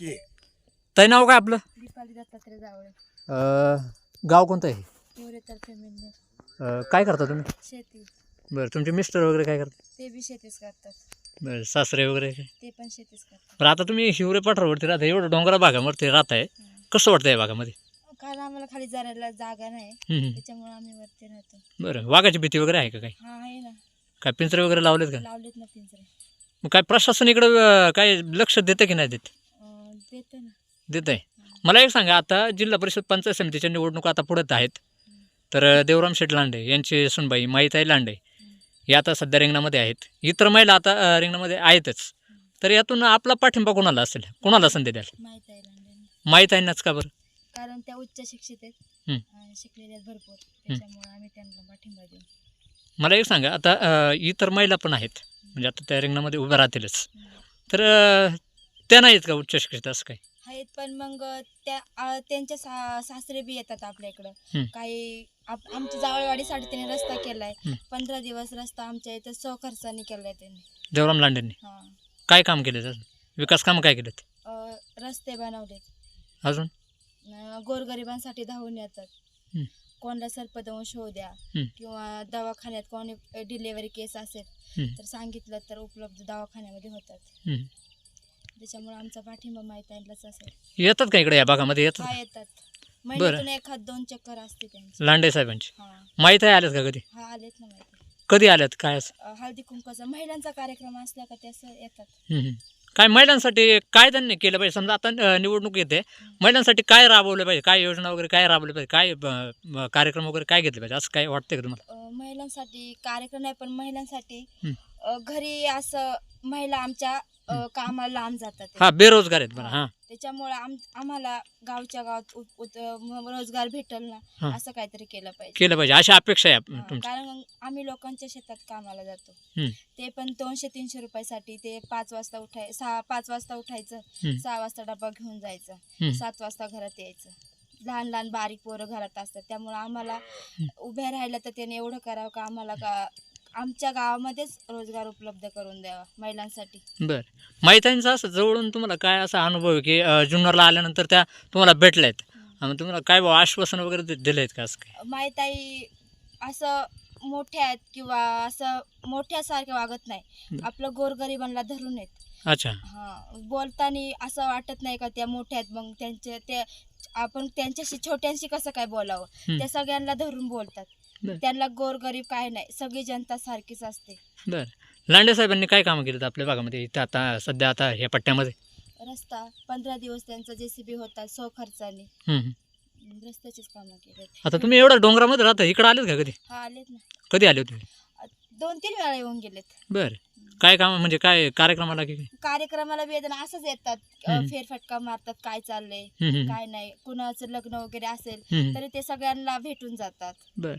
Okay. ताई नाव काय आपलं? दीपाली दत्तात्रय जावळे. अं, गाव कोणतं आहे? अं, काय करता तुम्ही? शेती. बरं तुमचे मिस्टर वगैरे काय करतात? ते बी शेतीच करतात. बरं सासरे वगैरे काय? ते पण शेतीच करतात. बरं आता तुम्ही हिवरे पठारावरती राहता एवढं डोंगरा भागावरती राहत आहे. कसं वाटतं या भागामध्ये? कारण आम्हाला खाली जाण्याला जागा नाही. हम्म. त्याच्यामुळे आम्ही वरती राहतो. बरं वाघाची भीती वगैरे आहे का काही? हा आहे ना. काय पिंजरे वगैरे लावलेत का? लावलेत ना पिंजरे. मग काय प्रशासन इकडं अं, काय लक्ष देतं की नाही देत? देते ना. देत आहे मला एक सांगा आता जिल्हा परिषद पंचायत समितीच्या निवडणुका आता पुढत आहेत. तर देवराम शेठ लांडे यांची सुनबाई माईताई लांडे या आता सध्या रिंगणामध्ये आहेत. इतर महिला आता रिंगणामध्ये आहेतच. तर यातून आपला पाठिंबा कोणाला असेल? कोणाला संधी द्याल? माहीत आहे माईताईंनाच का बरं? कारण त्या उच्च शिक्षित आहेत हम्म. आणि शिकलेल्या आहेत भरपूर. त्याच्यामुळे आम्ही त्यांना पाठिंबा देऊ. मला एक सांगा आता अं, इतर महिला पण आहेत. म्हणजे आता त्या रिंगणामध्ये उभ्या राहतीलच. तर अं, त्या नाहीत का उच्च शिक्षित असं काही आहेत पण मग त्या आ, त्यांचे सा सासरे बी येतात आपल्या इकडं. काही आप आमच्या जावळवाडीसाठी त्यांनी रस्ता केलाय हम्म. पंधरा दिवस रस्ता आमच्या इथं सहखर्चाने केलाय त्यांनी देवराम लांडेंनी हा काय काम केले विकास कामं काय केलेत अ, रस्ते बनवलेत अजून अ, गोरगरिबांसाठी धावून येतात हम्म. कोणाला सर्पदंश होऊ द्या हम्म. किंवा दवाखान्यात कोणी डिलेवरी केस असेल हम्म. तर सांगितलं तर उपलब्ध दवाखान्यामध्ये होतात हम्म. त्याच्यामुळे आमचा पाठिंबा माहिती असेल. येतात का इकडे या भागामध्ये? येतात हा येतात. महिन्यातून एखाद दोन चक्कर असते त्यांची. लांडे साहेबांची. हा. माहीत आहे आल्यात का कधी? हा आलेत ना माहिती. कधी आल्यात? काय असं? अ, हळदी कुंकाचा महिलांचा कार्यक्रम असला का ते असं येतात. हम्म, हम्म. काय महिलांसाठी काय त्यांनी केलं पाहिजे? समजा आता अं, निवडणूक येते. महिलांसाठी काय राबवलं पाहिजे? काय योजना वगैरे काय राबवलं पाहिजे? काय अं, अं, कार्यक्रम वगैरे काय घेतले पाहिजे? असं काय वाटतंय का तुम्हाला? अ, महिलांसाठी कार्यक्रम नाही पण महिलांसाठी हं. अ, घरी असं महिला आमच्या कामाला लांब जातात हा बेरोजगार आहेत बरं हां. त्याच्यामुळे आम आम्हाला गावच्या गावात उत- उत- म- रोजगार भेटल हा. ना असं काहीतरी केलं पाहिजे. केलं पाहिजे. अशी अपेक्षा आहे आप- हा, तुमची कारण आम्ही लोकांच्या शेतात कामाला जातो. ते पण दोनशे तीनशे रुपयासाठी ते पाच वाजता उठाय सहा पाच वाजता उठायचं. सहा वाजता डबा घेऊन जायचं. सात वाजता घरात यायचं. लहान लहान बारीक पोरं घरात असतात. त्यामुळे आम्हाला उभ्या राहिलं तर त्याने एवढं करावं का आम्हाला का आमच्या गावामध्येच रोजगार उपलब्ध करून द्यावा महिलांसाठी. बरं. माहितांचं असं जवळून तुम्हाला काय असा अनुभव आहे की अं, जुन्नरला आल्यानंतर त्या तुम्हाला भेटल्या आहेत आणि तुम्हाला काय बुवा आश्वासन वगैरे दि- दिलं आहेत का असं काही? माहीताई असं मोठ्या आहेत किंवा असं मोठ्यासारखे वागत नाही. आपलं गोरगरिबांना धरून आहेत. अच्छा. हा. बोलताना असं वाटत नाही का त्या मोठ्या आहेत मग त्यांचे ते आपण त्यांच्याशी छोट्यांशी कसं काय बोलावं. त्या सगळ्यांना धरून बोलतात. त्यांना गोरगरीब काय नाही. सगळी जनता सारखीच असते. बरं. लांडे साहेबांनी काय कामं केलीत आपल्या भागामध्ये? इथं आता सध्या आता ह्या पट्ट्यामध्ये? रस्ता पंधरा दिवस त्यांचा जेसीबी होता सो खर्चाने. रस्त्याचीच कामं केले आता तुम्ही एवढं डोंगरामध्ये राहता इकडं आलेत का कधी? हा आलेत ना. कधी आले होते? दोन तीन वेळा येऊन गेलेत बरं काय काम म्हणजे काय कार्यक्रमाला की? कार्यक्रमाला वेदना असंच येतात अ, हम्म. फेरफटका मारतात काय चाललंय हम्म, हम्म, काय नाही कुणाचं लग्न वगैरे असेल हम्म. तरी ते सगळ्यांना भेटून जातात बरं